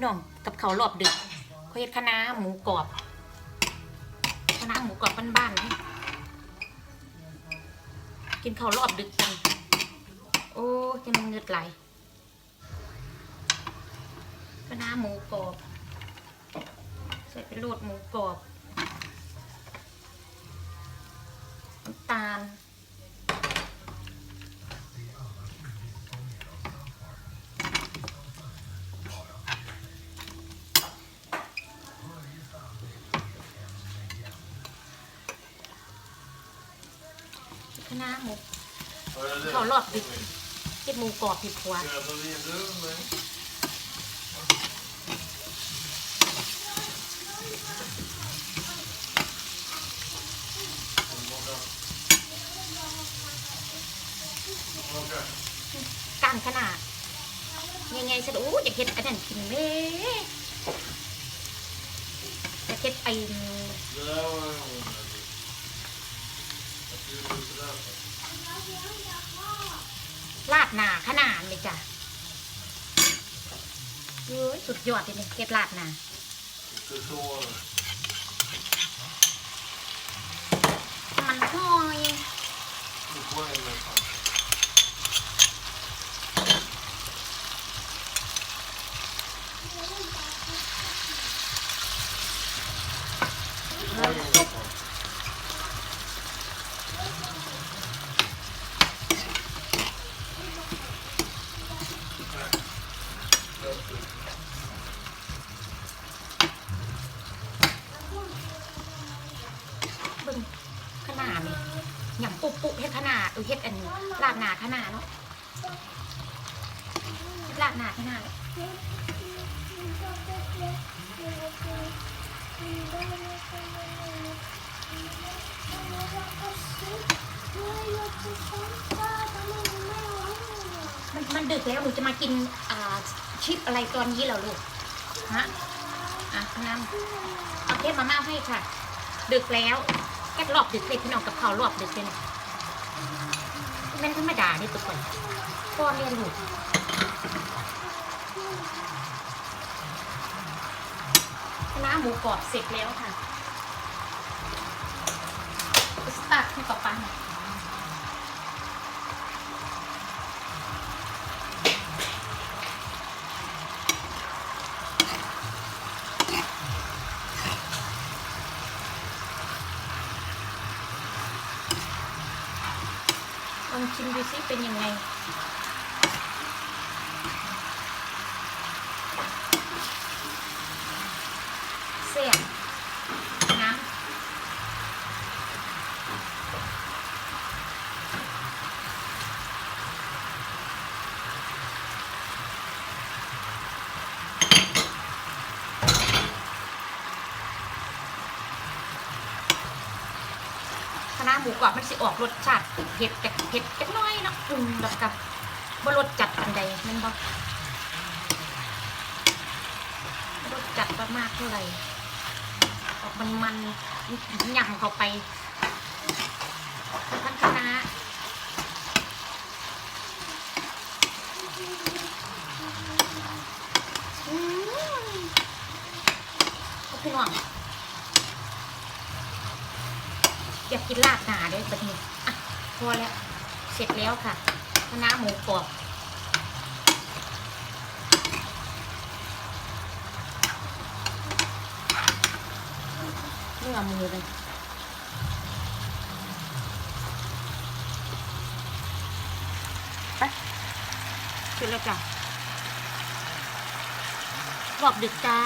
พี่น้องกับเขาวรอบดึกเขาเฮ็ดคะน้าหมูกรอบคะน้าหมูกรอบบ้านๆนี่กินเขาวรอบดึกกันโอ้จะมันเงือดไหลคะน้าหมูกรอบใส่เป็นโรดหมูกรอบน้ำตาล คณะหมู Har du det? เขารอบดิบกินหมูกรอบผิดหัว Ska jag ta vidare med? กลางขนาดยังไงฉันอู้อยากเห็ดอันนั้นกินแม่อยากเห็ดไอ้ หนาขนาดเลยจ้ะเฮ้สุดยอดเลยเก็ดลาดหนา Inte så. มันหอย Nu får jag en nästan. เบิ่งขนาดนี่หยำปุบปุบเฮ็ ดขนาดเอเฮ็ดอันนี้ลาดหนาขนาดเนาะเฮ็ดลาดหนาขนาดเลยมันมันดึกแล้วหนูจะมากินอ่าชิปอะไรตอนนี้เหรอลูกฮะอะน้ำเอาเทปมาม่าให้ค่ะ ดึกแล้วแค่รอบดึกเลยพี่น้องกับเขาวรอบดึกเลย เม่นธรรมดานี่ตุกคนพ่อเรียนอยู่น้ำหมูกรอบเสร็จแล้วค่ะสตาร์ทให้ต่อไป๊ องชิมดูซิเป็นยังไง เสียบน้ำ คณะหมูกรอบมันสิออกรสชาติเผ็ดแต่เผ็ดจักน้อยเนาะปรุงแบบกับบรสจัดอันใดแมันบ่รสจัดมากๆเท่าไหร่ออกมันมันๆยำเข้าไปทั้งคณะอืมเอาพี่น้อง อยากกินลาดหนาด้วยแบบนี้อะพอแล้ว เสร็จแล้วค่ะคณะหมูกรอบเนื้อมือเลยไปเสร็จแล้วจ้ะรอบดึกจ้า